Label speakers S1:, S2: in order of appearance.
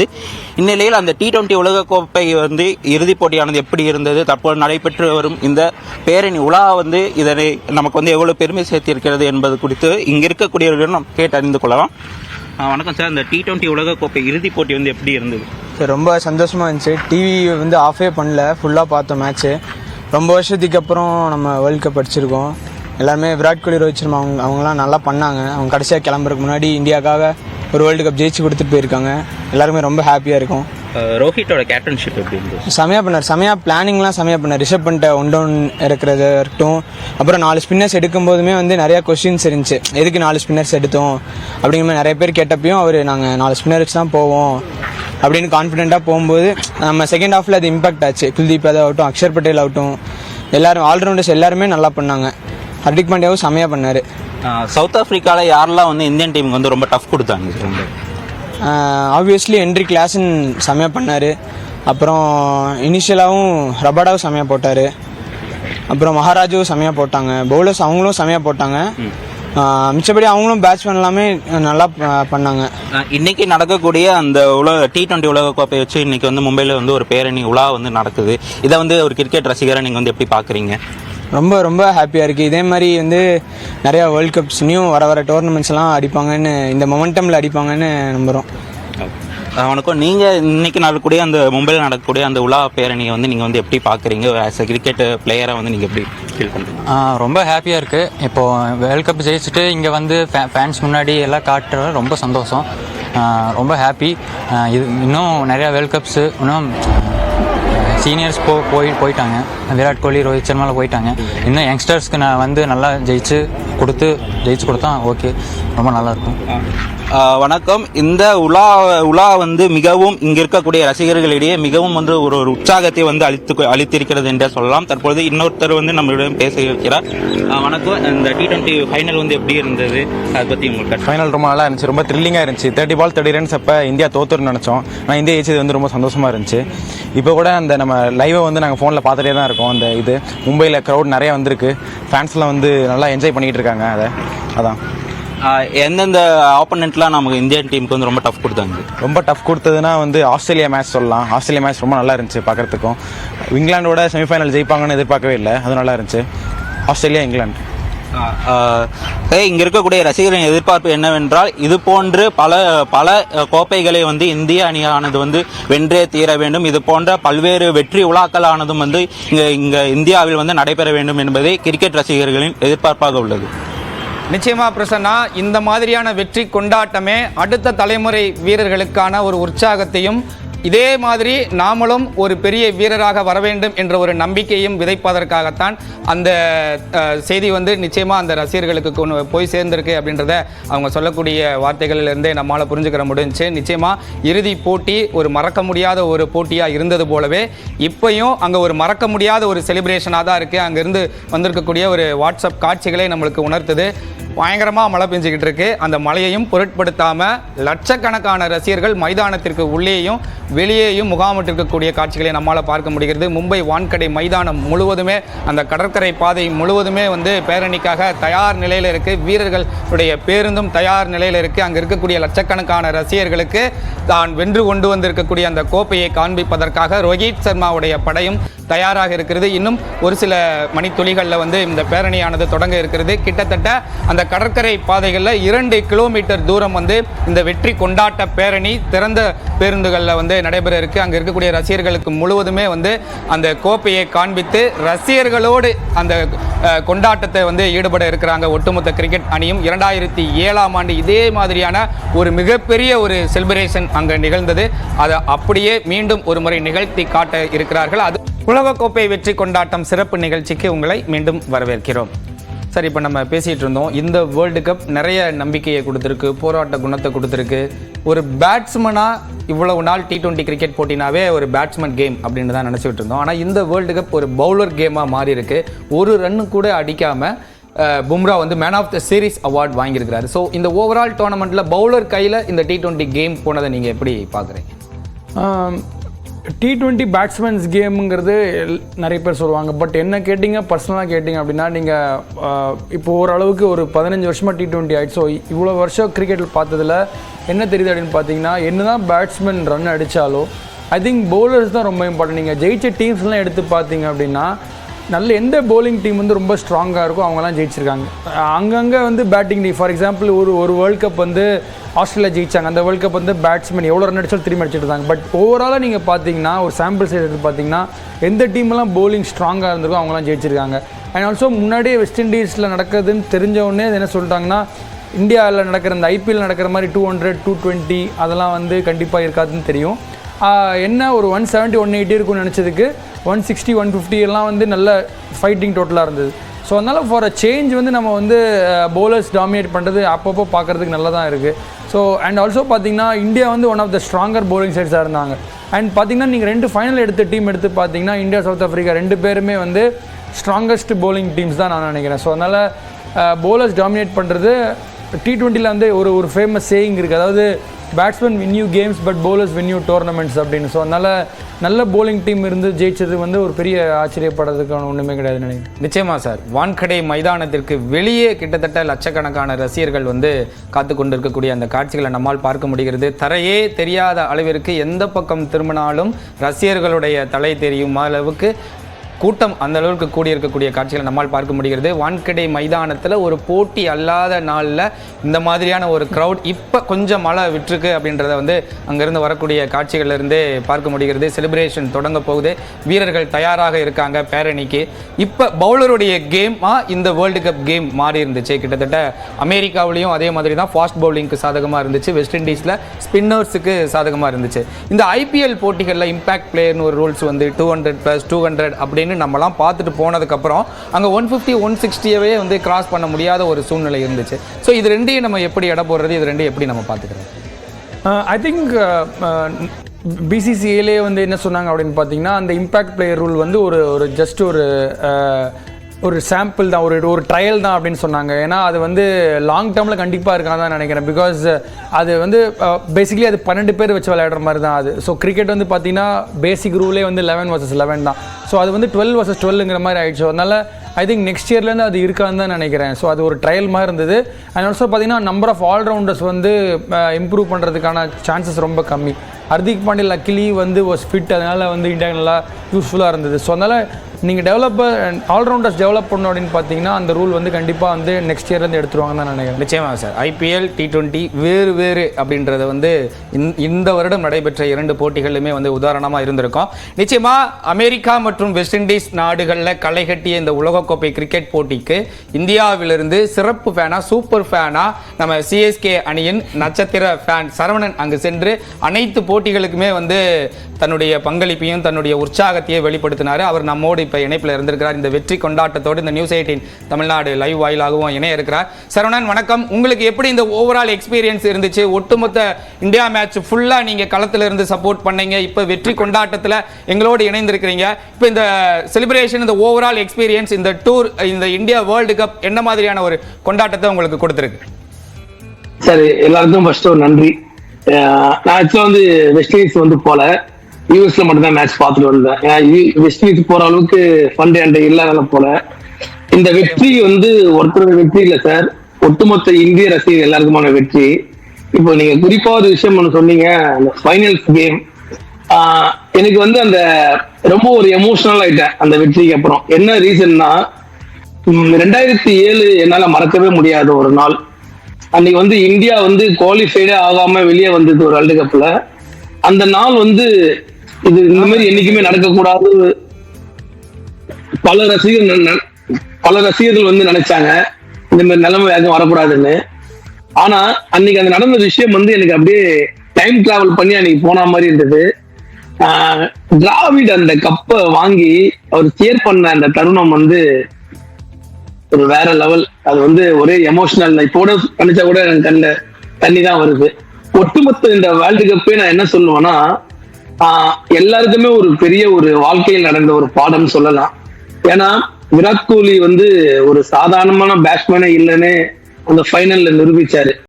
S1: இருந்தது. இந்நிலையில் அந்த டி டுவெண்ட்டி உலகக்கோப்பை வந்து இறுதிப் போட்டியானது எப்படி இருந்தது தற்போது நடைபெற்று வரும் இந்த பேரணி உலா வந்து இதனை நமக்கு வந்து எவ்வளவு பெருமை சேர்த்திருக்கிறது என்பது குறித்து இங்க இருக்கக்கூடியவர்களிடம் நாம் கேட்டு அறிந்து கொள்ளலாம். வணக்கம் சார். இந்த டி டுவெண்ட்டி உலகக்கோப்பை இறுதிப் போட்டி வந்து எப்படி இருந்தது?
S2: சரி, ரொம்ப சந்தோஷமாக இருந்துச்சு. டிவி வந்து ஆஃபே பண்ணல ஃபுல்லாக பார்த்தோம் மேட்ச்சு ரொம்ப வருஷத்துக்கு அப்புறம் நம்ம வேர்ல்ட் கப் அடிச்சிருக்கோம். எல்லாருமே விராட் கோலி ரோஹித் சர்மா அவங்க அவங்களாம் நல்லா பண்ணாங்க. அவங்க கடைசியாக கிளம்புறதுக்கு முன்னாடி இந்தியாவுக்காக ஒரு வேர்ல்டு கப் ஜெயிச்சு கொடுத்துட்டு போயிருக்காங்க. எல்லாருமே ரொம்ப ஹாப்பியாக இருக்கும்.
S1: ரோஹித்தோட கேப்டன்ஷிப் எப்படி இருந்தது?
S2: செமையாக பண்ணார். செமையாக பிளானிங்லாம் செமையாக பண்ணார். ரிஷப் பண்ணிட்ட ஒன் டவுன் இறக்குறது இருக்கட்டும். அப்புறம் நாலு ஸ்பின்னர்ஸ் எடுக்கும் போதுமே வந்து நிறையா கொஸ்டின்ஸ் இருந்துச்சு. எதுக்கு நாலு ஸ்பின்னர்ஸ் எடுத்தோம்? அப்படிங்கிற மாதிரி நிறைய பேர் கேட்டப்பையும் அவர் நாங்கள் நாலு ஸ்பின்னர்ஸ் தான் போவோம். அப்படின்னு கான்ஃபிடென்ட்டாக போகும்போது நம்ம செகண்ட் ஹாஃபில் அது இம்பாக்ட் ஆச்சு. குல்தீப் யாதவ் ஆகட்டும் அக்ஷர் பட்டேல் ஆகட்டும் எல்லாரும் ஆல்ரவுண்டர்ஸ் எல்லாருமே நல்லா பண்ணாங்க. ஹர்திக் பாண்டியாவும் செமையாக பண்ணார்.
S1: சவுத் ஆப்பிரிக்கால யாரெல்லாம் வந்து இந்தியன் டீமுக்கு வந்து ரொம்ப டஃப் கொடுத்தாங்க?
S2: ஆப்வியஸ்லி என்ட்ரி கிளாஸன் செமையாக பண்ணார். அப்புறம் இனிஷியலாகவும் ரபாடாவும் செமையாக போட்டார். அப்புறம் மகாராஜுவும் செமையாக போட்டாங்க. பவுலர்ஸ் அவங்களும் செமையாக போட்டாங்க. மிச்சபடி அவங்களும் பேட்ஸ்மேன் எல்லாமே நல்லா பண்ணாங்க.
S1: இன்னைக்கு நடக்கக்கூடிய அந்த உலக டி டுவெண்ட்டி உலகக்கோப்பை வச்சு இன்னைக்கு வந்து மும்பையில் வந்து ஒரு பேரணி உலா வந்து நடக்குது. இதை வந்து ஒரு கிரிக்கெட் ரசிகரை நீங்கள் வந்து எப்படி பார்க்குறீங்க?
S2: ரொம்ப ரொம்ப ஹாப்பியாக இருக்குது இதே மாதிரி வந்து நிறையா வேர்ல்ட் கப்ஸ் நியூ வர வர டோர்னமெண்ட்ஸ் எல்லாம் அடிப்பாங்கன்னு இந்த மொமெண்டமில் அடிப்பாங்கன்னு நம்புகிறோம்
S1: வணக்கம். நீங்கள் இன்னைக்கு நடக்கக்கூடிய அந்த மும்பையில் நடக்கக்கூடிய அந்த உலா பேரணியை வந்து நீங்கள் வந்து எப்படி பார்க்குறீங்க? ஆஸ் அ கிரிக்கெட் பிளேயரை வந்து நீங்கள் எப்படி ஃபீல் பண்ணுறீங்க
S3: ரொம்ப ஹாப்பியாக இருக்குது இப்போது வேர்ல்ட் கப் ஜெயிச்சுட்டு இங்கே வந்து ஃபேன்ஸ் முன்னாடி எல்லாம் காட்டுறது ரொம்ப சந்தோஷம். ரொம்ப ஹாப்பி இது இன்னும் நிறையா வேர்ல்ட் கப்ஸு இன்னும் சீனியர்ஸ் போ போய் போயிட்டாங்க. விராட் கோலி ரோஹித் சர்மாவில் போயிட்டாங்க. இன்னும் யங்ஸ்டர்ஸ்க்கு நான் வந்து நல்லா ஜெயிச்சு கொடுத்து ஜெயிச்சு கொடுத்தா ஓகே ரொம்ப நல்லாயிருக்கும்
S1: ஆ, வணக்கம். இந்த உலா உலா வந்து மிகவும் இங்க இருக்கக்கூடிய ரசிகர்களிடையே மிகவும் வந்து ஒரு ஒரு உற்சாகத்தை வந்து அளித்து அளித்திருக்கிறது என்றே சொல்லலாம். தற்பொழுது இன்னொருத்தர் வந்து நம்மளிடம் பேச இருக்கிறார் வணக்கம். இந்த டி டுவெண்ட்டி ஃபைனல் வந்து எப்படி இருந்தது? அதை பத்தி உங்களுக்கு.
S4: ஃபைனல் ரொம்ப நல்லா இருந்துச்சு. ரொம்ப த்ரில்லிங்காக இருந்துச்சு. தேர்ட்டி பால் தேர்ட்டி ரன்ஸ் அப்போ இந்தியா தோத்துருன்னு நினச்சோம். ஆனால் இந்தியா ஜெயிச்சது வந்து ரொம்ப சந்தோஷமாக இருந்துச்சு. இப்போ கூட அந்த நம்ம லைவை வந்து நாங்கள் ஃபோனில் பார்த்துட்டே தான் இருக்கோம். அந்த இது. மும்பையில் க்ரௌட் நிறைய வந்திருக்கு. ஃபேன்ஸ்லாம் வந்து நல்லா என்ஜாய் பண்ணிகிட்டு இருக்காங்க. அதை அதான்.
S1: எந்தெந்த ஆப்போனண்ட்லாம் நமக்கு இந்தியன் டீமுக்கு வந்து ரொம்ப டஃப் கொடுத்தாங்க?
S4: ரொம்ப டஃப் கொடுத்ததுன்னா வந்து ஆஸ்திரேலியா மேட்ச் சொல்லலாம். ஆஸ்திரேலியா மேட்ச் ரொம்ப நல்லா இருந்துச்சு பார்க்குறதுக்கும். இங்கிலாண்டோட செமிஃபைனல் ஜெயிப்பாங்கன்னு எதிர்பார்க்கவே இல்லை. அது நல்லா இருந்துச்சு. Australia England.
S1: இங்க இருக்கக்கூடிய ரசிகர்களின் எதிர்பார்ப்பு என்னவென்றால் இது போன்று பல பல கோப்பைகளை வந்து இந்திய அணியானது வந்து வென்றே தீர வேண்டும். இது போன்ற பல்வேறு வெற்றி உலாக்களானதும் வந்து இங்க இங்க இந்தியாவில் வந்து நடைபெற வேண்டும் என்பதே கிரிக்கெட் ரசிகர்களின் எதிர்பார்ப்பாக உள்ளது.
S5: நிச்சயமா பிரசன்னா இந்த மாதிரியான வெற்றி கொண்டாட்டமே அடுத்த தலைமுறை வீரர்களுக்கான ஒரு உற்சாகத்தையும் இதே மாதிரி நாமளும் ஒரு பெரிய வீரராக வர வேண்டும் என்ற ஒரு நம்பிக்கையும் விதைப்பதற்காகத்தான் அந்த செய்தி வந்து நிச்சயமா அந்த ரசிகர்களுக்கு கொண்டு போய் சேர்ந்திருக்கு அப்படின்றத அவங்க சொல்லக்கூடிய வார்த்தைகளிலிருந்தே நம்மால் புரிஞ்சுக்கிற முடிஞ்சுச்சு நிச்சயமா இறுதி போட்டி ஒரு மறக்க முடியாத ஒரு போட்டியாக இருந்தது போலவே இப்பையும் அங்கே ஒரு மறக்க முடியாத ஒரு செலிப்ரேஷனாக தான் இருக்குது அங்கேருந்து வந்திருக்கக்கூடிய ஒரு வாட்ஸ்அப் காட்சிகளை நம்மளுக்கு உணர்த்துது. பயங்கரமாக மழை பெஞ்சிக்கிட்டு இருக்கு. அந்த மழையையும் பொருட்படுத்தாமல் லட்சக்கணக்கான ரசிகர்கள் மைதானத்திற்கு உள்ளேயும் வெளியேயும் முகாமிட்டிருக்கக்கூடிய காட்சிகளை நம்மால் பார்க்க முடிகிறது. மும்பை வான்கடை மைதானம் முழுவதுமே அந்த கடற்கரை பாதை முழுவதுமே வந்து பேரணிக்காக தயார் நிலையில் இருக்குது வீரர்களுடைய பேருந்தும் தயார் நிலையில் இருக்குது அங்கே இருக்கக்கூடிய லட்சக்கணக்கான ரசிகர்களுக்கு தான் வென்று கொண்டு வந்திருக்கக்கூடிய அந்த கோப்பையை காண்பிப்பதற்காக ரோஹித் சர்மாவுடைய படையும் தயாராக இருக்கிறது. இன்னும் ஒரு சில மணித்துளிகளில் வந்து இந்த பேரணியானது தொடங்க இருக்கிறது. கிட்டத்தட்ட அந்த கடற்கரை பாதைகளில் இரண்டு கிலோமீட்டர் தூரம் வந்து இந்த வெற்றி கொண்டாட்ட பேரணி திறந்த பேருந்துகளில் வந்து நடைபெற இருக்கு. அங்கே இருக்கக்கூடிய ரசிகர்களுக்கு முழுவதுமே வந்து அந்த கோப்பையை காண்பித்து ரசிகர்களோடு அந்த கொண்டாட்டத்தை வந்து ஈடுபட இருக்கிறாங்க ஒட்டுமொத்த கிரிக்கெட் அணியும். இரண்டாயிரத்தி ஏழாம் ஆண்டு இதே மாதிரியான ஒரு மிகப்பெரிய ஒரு செலிப்ரேஷன் அங்கே நிகழ்ந்தது. அதை அப்படியே மீண்டும் ஒரு முறை நிகழ்த்தி காட்ட இருக்கிறார்கள். அது உலகக்கோப்பை வெற்றி கொண்டாட்டம் சிறப்பு நிகழ்ச்சிக்கு உங்களை மீண்டும் வரவேற்கிறோம். சரி இப்போ நம்ம பேசிகிட்டு இருந்தோம். இந்த வேர்ல்டு கப் நிறைய நம்பிக்கையை கொடுத்துருக்கு போராட்ட குணத்தை கொடுத்துருக்கு. ஒரு பேட்ஸ்மனாக இவ்வளவு நாள் டி டுவெண்ட்டி கிரிக்கெட் போட்டினாவே ஒரு பேட்ஸ்மேன் கேம் அப்படின்னு தான் நினச்சிட்டு இருந்தோம். ஆனால் இந்த வேர்ல்டு கப் ஒரு பவுலர் கேமாக மாறி இருக்கு ஒரு ரன்னு கூட அடிக்காமல் பும்ரா வந்து man of the series award வாங்கியிருக்கிறாரு. So இந்த ஓவரால் டோர்னமெண்ட்டில் பவுலர் கையில் இந்த டி ட்வெண்ட்டி கேம் போனதை நீங்கள் எப்படி பார்க்குறீங்க
S6: டி ட்வெண்ட்டி பேட்ஸ்மேன்ஸ் கேமுங்கிறது எல்- நிறைய பேர் சொல்லுவாங்க. பட் என்ன கேட்டிங்க? பர்சனலாக கேட்டிங்க அப்படின்னா நீங்கள் இப்போ ஓரளவுக்கு ஒரு பதினஞ்சு வருஷமாக டி டுவெண்ட்டி ஆயிடுச்சு. ஸோ இவ்வளோ வருஷம் கிரிக்கெட்டில் பார்த்ததுல என்ன தெரியுது அப்படின்னு பார்த்தீங்கன்னா என்ன தான் பேட்ஸ்மேன் ரன் அடித்தாலும் ஐ திங்க் பவுலர்ஸ் தான் ரொம்ப இம்பார்ட்டன்ட் நீங்கள் ஜெயிச்ச டீம்ஸ்லாம் எடுத்து பார்த்தீங்க அப்படின்னா நல்ல எந்த போலிங் டீம் வந்து ரொம்ப ஸ்ட்ராங்காக இருக்கோ அவங்கலாம் ஜெயிச்சிருக்காங்க. அங்கங்கே வந்து பேட்டிங் டீம் ஃபார் எக்ஸாம்பிள் ஒரு ஒரு வேர்ல்ட் கப் வந்து ஆஸ்திரேலியா ஜெயிச்சாங்க. அந்த வேர்ல்ட் கப் வந்து பேட்ஸ்மேன் எவ்வளோ ரன் அடிச்சாலும் திரும்பி அடிச்சிட்டு இருந்தாங்க. பட் ஓவராலாக நீங்கள் பார்த்தீங்கன்னா ஒரு சாம்பிள் சைஸ் எடுத்து பார்த்தீங்கன்னா எந்த டீம்லாம் போலிங் ஸ்ட்ராங்காக இருந்திருக்கோ அவங்களாம் ஜெயிச்சிருக்காங்க. அண்ட் ஆல்சோ முன்னாடியே வெஸ்ட் இண்டீஸில் நடக்குதுன்னு தெரிஞ்சவுடனே என்ன சொல்லிட்டாங்கன்னா இந்தியாவில் நடக்கிற இந்த ஐபிஎல் நடக்கிற மாதிரி டூ ஹண்ட்ரட் டூ டுவெண்ட்டி அதெல்லாம் வந்து கண்டிப்பாக இருக்காதுன்னு தெரியும். என்ன ஒரு ஒன் செவன்ட்டி ஒன் எயிட்டி இருக்கும்னு நினச்சதுக்கு ஒன் சிக்ஸ்டி ஒன் ஃபிஃப்டி எல்லாம் வந்து நல்ல ஃபைட்டிங் டோட்டலாக இருந்தது. ஸோ அதனால் ஃபார் அ சேஞ்ச் வந்து நம்ம வந்து பவுலர்ஸ் டாமினேட் பண்ணுறது அப்பப்போ பார்க்குறதுக்கு நல்லா தான் இருக்குது ஸோ அண்ட் ஆல்சோ பார்த்திங்கன்னா இந்தியா வந்து one of the stronger bowling சைட்ஸாக இருந்தாங்க. அண்ட் பார்த்தீங்கன்னா நீங்கள் ரெண்டு ஃபைனல் எடுத்த டீம் எடுத்து பார்த்தீங்கன்னா இந்தியா சவுத் ஆஃப்ரிக்கா ரெண்டு பேருமே வந்து ஸ்ட்ராங்கஸ்ட் bowling டீம்ஸ் தான் நான் நினைக்கிறேன். ஸோ அதனால் பவுலர்ஸ் டாமினேட் பண்ணுறது டி ட்வெண்ட்டியில் வந்து ஒரு ஒரு ஃபேமஸ் சேயிங் இருக்குது அதாவது batsman win you games but bowlers win you tournaments அப்படின்னு. ஸோ அதனால் நல்ல போலிங் டீம் இருந்து ஜெயிச்சது வந்து ஒரு பெரிய ஆச்சரியப்படுறதுக்கான ஒன்றுமே கிடையாது நினைக்கிறேன்.
S5: நிச்சயமா சார். வான்கடை மைதானத்திற்கு வெளியே கிட்டத்தட்ட லட்சக்கணக்கான ரசிகர்கள் வந்து காத்து கொண்டிருக்கக்கூடிய அந்த காட்சிகளை நம்மால் பார்க்க முடிகிறது. தரையே தெரியாத அளவிற்கு எந்த பக்கம் திரும்பினாலும் ரசிகர்களுடைய தலை தெரியும் அளவுக்கு. கூட்டம் அந்த அளவுக்கு கூடியிருக்கக்கூடிய காட்சிகளை நம்மால் பார்க்க முடிகிறது. வான்கடை மைதானத்தில் ஒரு போட்டி அல்லாத நாளில் இந்த மாதிரியான ஒரு க்ரௌட் இப்போ கொஞ்சம் மழை விட்டுருக்கு அப்படின்றத வந்து அங்கேருந்து வரக்கூடிய காட்சிகளிலிருந்தே பார்க்க முடிகிறது. செலிப்ரேஷன் தொடங்க போகுது. வீரர்கள் தயாராக இருக்காங்க பேரணிக்கு. இப்போ பவுலருடைய கேமாக இந்த வேர்ல்டு கப் கேம் மாறி இருந்துச்சு கிட்டத்தட்ட அமெரிக்காவிலையும் அதே மாதிரி தான் ஃபாஸ்ட் பவுலிங்க்கு சாதகமாக இருந்துச்சு. வெஸ்ட் இண்டீஸில் ஸ்பின்னர்ஸுக்கு சாதகமாக இருந்துச்சு. இந்த ஐபிஎல் போட்டிகளில் இம்பாக்ட் பிளேயர்னு ஒரு ரூல்ஸ் வந்து two hundred plus two hundred அப்படின்னு நம்மலாம் பார்த்துட்டு போனதுக்கப்புறம் அங்கே ஒன் ஃபிஃப்டி ஒன் சிக்ஸ்டியவே வந்து கிராஸ் பண்ண முடியாத ஒரு சூழ்நிலை இருந்துச்சு. ஸோ இது ரெண்டையும் நம்ம எப்படி எடை போடுறது இது ரெண்டையும் எப்படி நம்ம பார்த்துக்கிறது?
S6: ஐ திங்க் பிசிசிஏலே வந்து என்ன சொன்னாங்க அப்படின்னு பார்த்தீங்கன்னா அந்த இம்பேக்ட் பிளேயர் ரூல் வந்து ஒரு ஒரு ஜஸ்ட் ஒரு uh, ஒரு சாம்பிள் தான் ஒரு ஒரு ட்ரையல் தான் அப்படின்னு சொன்னாங்க. ஏன்னா அது வந்து லாங் டேர்மில் கண்டிப்பாக இருக்கான்னு தான் நினைக்கிறேன். பிகாஸ் அது வந்து பேசிக்கலி அது பன்னெண்டு பேர் வச்சு விளையாடுற மாதிரி தான் அது. ஸோ கிரிக்கெட் வந்து பார்த்தீங்கன்னா பேசிக் ரூலே வந்து லெவன் வர்சஸ் லெவன் தான். ஸோ அது வந்து டுவெல் வர்சஸ் டுவெல்ங்கிற மாதிரி ஆயிடுச்சு. அதனால ஐ திங்க் நெக்ஸ்ட் இயர்லேருந்து அது இருக்கான்னு தான் நினைக்கிறேன். ஸோ அது ஒரு ட்ரையல் மாதிரி இருந்தது. அண்ட் ஆல்சோ பார்த்தீங்கன்னா நம்பர் ஆஃப் ஆல்ரவுண்டர்ஸ் வந்து இம்ப்ரூவ் பண்ணுறதுக்கான சான்சஸ் ரொம்ப கம்மி. ஹர்திக் பாண்டே லக்கிலி வந்து வாஸ் ஃபிட் அதனால் வந்து இந்தியா நல்லா யூஸ்ஃபுல்லாக இருந்தது. ஸோ அதனால் நீங்கள் டெவலப்பர் ஆல்ரவுண்டர்ஸ் டெவலப் பண்ணணும் அப்படின்னு பார்த்தீங்கன்னா அந்த ரூல் வந்து கண்டிப்பாக வந்து நெக்ஸ்ட் இயர்லேருந்து எடுத்துருவாங்கன்னு தான் நினைக்கிறேன்.
S5: நிச்சயமாக சார். ஐபிஎல் டி டுவெண்ட்டி வேறு வேறு அப்படின்றத வந்து இந்த- இந்த வருடம் நடைபெற்ற இரண்டு போட்டிகளுமே வந்து உதாரணமாக இருந்திருக்கும். நிச்சயமாக அமெரிக்கா மற்றும் வெஸ்ட் இண்டீஸ் நாடுகளில் களை கட்டிய இந்த உலகக்கோப்பை கிரிக்கெட் போட்டிக்கு இந்தியாவிலிருந்து சிறப்பு ஃபேனாக சூப்பர் ஃபேனாக நம்ம சிஎஸ்கே அணியின் நட்சத்திர ஃபேன் சரவணன் அங்கு சென்று அனைத்து போட்டி போட்டிகளுக்குமே வந்து தன்னுடைய பங்களிப்பையும் தன்னுடைய உற்சாகத்தையே வெளிப்படுத்தினார். அவர் நம்மோடு இப்போ இணைப்பில் இருந்திருக்கிறார். இந்த வெற்றி கொண்டாட்டத்தோடு இந்த நியூஸ் எயிட்டின் தமிழ்நாடு லைவ் வாயிலாகவும் இணைய இருக்கிறார். சரவணன் வணக்கம். உங்களுக்கு எப்படி இந்த ஓவரால் எக்ஸ்பீரியன்ஸ் இருந்துச்சு? ஒட்டுமொத்த இந்தியா மேட்ச் ஃபுல்லாக நீங்கள் களத்தில் இருந்து சப்போர்ட் பண்ணீங்க. இப்போ வெற்றி கொண்டாட்டத்தில் எங்களோடு இணைந்திருக்கிறீங்க. இப்போ இந்த செலிப்ரேஷன் இந்த ஓவரால் எக்ஸ்பீரியன்ஸ் இந்த டூர் இந்த இந்தியா வேர்ல்டு கப் என்ன மாதிரியான ஒரு கொண்டாட்டத்தை உங்களுக்கு கொடுத்துருக்கு?
S7: சரி எல்லாருக்கும் ஃபர்ஸ்ட் ஒரு நன்றி. நான் ஆக்சுவலாக வந்து வெஸ்ட் இண்டீஸ் வந்து போல. யூஎஸ்ல மட்டும் தான் மேட்ச் பார்த்துட்டு வந்தேன். வெஸ்ட் இண்டீஸ் போற அளவுக்கு ஃபண்ட் என்கிட்ட இல்லாதனால போல. இந்த வெற்றி வந்து ஒருத்தரோட வெற்றி இல்ல சார் ஒட்டுமொத்த இந்திய ரசிகர் எல்லாருக்குமான வெற்றி. இப்போ நீங்க குறிப்பா ஒரு விஷயம் ஒன்று சொன்னீங்க அந்த ஃபைனல்ஸ் கேம் எனக்கு வந்து அந்த ரொம்ப ஒரு எமோஷனல் ஆயிட்டேன் அந்த வெற்றிக்கு அப்புறம். என்ன ரீசன்னா ரெண்டாயிரத்தி ஏழு என்னால மறக்கவே முடியாத ஒரு நாள். அன்னைக்கு வந்து இந்தியா வந்து குவாலிஃபைடே ஆகாம வெளியே வந்தது ஒரு வேர்ல்டு கப்ல அந்த நாள் வந்து இது இந்த மாதிரி என்னைக்குமே நடக்கக்கூடாது. பல ரசிகர்கள் பல ரசிகர்கள் வந்து நினைச்சாங்க. இந்த மாதிரி நிலைமை வேகம் வரக்கூடாதுன்னு. ஆனா அன்னைக்கு அந்த நடந்த விஷயம் வந்து எனக்கு அப்படியே டைம் டிராவல் பண்ணி அன்னைக்கு போன மாதிரி இருந்தது. ஆஹ் டிராவிட் அந்த கப்பை வாங்கி அவர் சேர் பண்ண அந்த தருணம் வந்து ஒரு வேற லெவல் அது வந்து ஒரே எமோஷனல் இப்போ கூட கூட எனக்கு கண்ணில் தண்ணி தான் வருது. ஒட்டுமொத்த இந்த வேர்ல்டு கப்பே நான் என்ன சொல்லுவேன்னா ஆஹ் எல்லாருக்குமே ஒரு பெரிய ஒரு வாழ்க்கையில் நடந்த ஒரு பாடம் சொல்லலாம். ஏன்னா விராட் கோலி வந்து ஒரு சாதாரணமான பேட்ஸ்மேனே இல்லைன்னு அந்த ஃபைனல்ல நிரூபிச்சாரு.